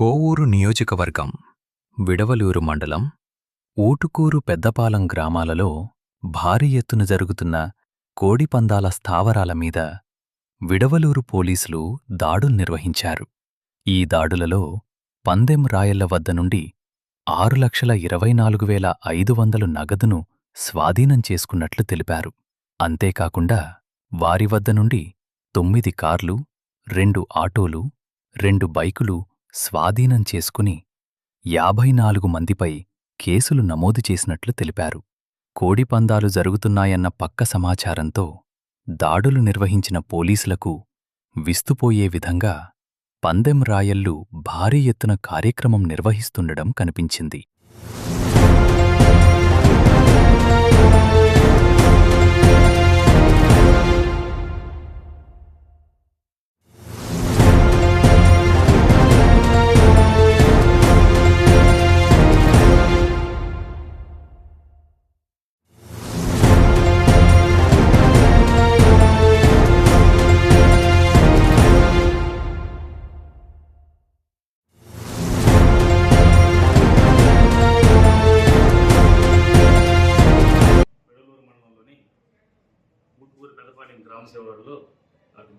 కోవూరు నియోజకవర్గం విడవలూరు మండలం ఊటుకూరు పెద్దపాలెం గ్రామాలలో భారీ ఎత్తున జరుగుతున్న కోడిపందాల స్థావరాల మీద విడవలూరు పోలీసులు దాడులు నిర్వహించారు. ఈ దాడులలో పందెం రాయళ్ళ వద్ద నుండి ఆరు లక్షల ఇరవై నాలుగు వేల ఐదు వందలు నగదును స్వాధీనం చేసుకున్నట్లు తెలిపారు. అంతేకాకుండా వారి వద్ద నుండి తొమ్మిది కార్లు రెండు ఆటోలు రెండు బైకులు స్వాధీనం చేసుకుని యాభై నాలుగు మందిపై కేసులు నమోదు చేసినట్లు తెలిపారు. కోడిపందాలు జరుగుతున్నాయన్న పక్క సమాచారంతో దాడులు నిర్వహించిన పోలీసులకు విస్తుపోయే విధంగా పందెం రాయల్లు భారీ ఎత్తున కార్యక్రమం నిర్వహిస్తుండడం కనిపించింది. పెద్దపాలెం గ్రామ సేవలో అటు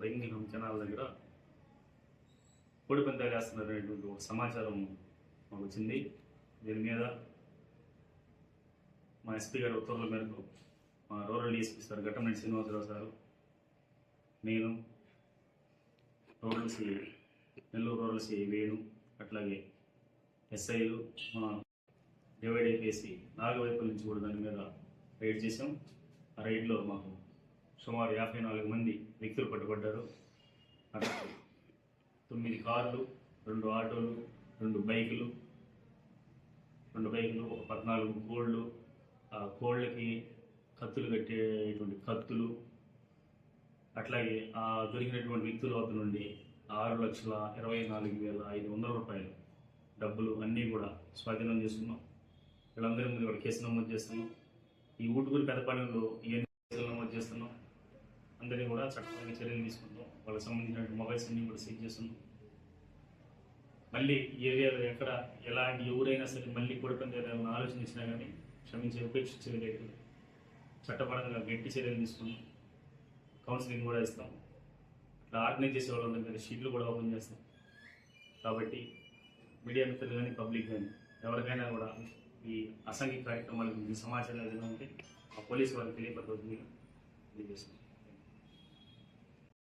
దగ్గర కోడి పందాలు ఒక సమాచారం మాకు వచ్చింది. దీని మీద మా ఎస్పీ గారి ఉత్తర్వుల మేరకు మా rural DSP sir Ghattamaneni Srinivasarao sir నేను rural CI Nellore rural CI Venu అట్లాగే ఎస్ఐలు మా డివైడ్ అయిపోయేసి నాలుగు వైపుల నుంచి కూడా దాని మీద రైడ్ చేసాం ఆ రైడ్లో మాకు సుమారు యాభై నాలుగు మంది వ్యక్తులు పట్టుబడ్డారు. అట్లా తొమ్మిది కార్లు రెండు ఆటోలు రెండు బైకులు రెండు బైకులు ఒక పద్నాలుగు కోళ్ళు ఆ కోళ్ళకి కత్తులు కట్టేటువంటి కత్తులు అట్లాగే ఆ దొరికినటువంటి వ్యక్తుల వద్ద నుండి ఆరు లక్షల ఇరవై నాలుగు వేల ఐదు వందల రూపాయలు డబ్బులు అన్నీ కూడా స్వాధీనం చేసుకున్నాం. వీళ్ళందరి ముందు కూడా కేసు నమోదు చేస్తున్నాం. ఈ ఊటుకూరు పెద్దపాలెంలో ఇవన్నీ కేసులు నమోదు చేస్తున్నాం? అందరినీ కూడా చట్టపరంగా చర్యలు తీసుకుంటాం వాళ్ళకి సంబంధించిన మొబైల్స్ అన్ని కూడా సీజ్ చేస్తున్నాం. మళ్ళీ ఏరియాలో ఎక్కడ ఎలాంటి ఎవరైనా సరే మళ్ళీ కొడుకుని ఏదైనా ఆలోచన ఇచ్చినా కానీ క్షమించే ఉపేక్షించే లేదు. చట్టపరంగా గట్టి చర్యలు తీసుకున్నాం కౌన్సిలింగ్ కూడా ఇస్తాం. ఇట్లా ఆర్గనైజ్ చేసే వాళ్ళందరి షీట్లు కూడా ఓపెన్ చేస్తాం. కాబట్టి మీడియా మిత్రులు కానీ పబ్లిక్ కానీ ఎవరికైనా కూడా ఈ అసంఘిక కార్యక్రమాల గురించి సమాచారం ఏదైనా ఉంటే ఆ పోలీసు వారికి తెలియపడుతుంది తెలియజేస్తాం.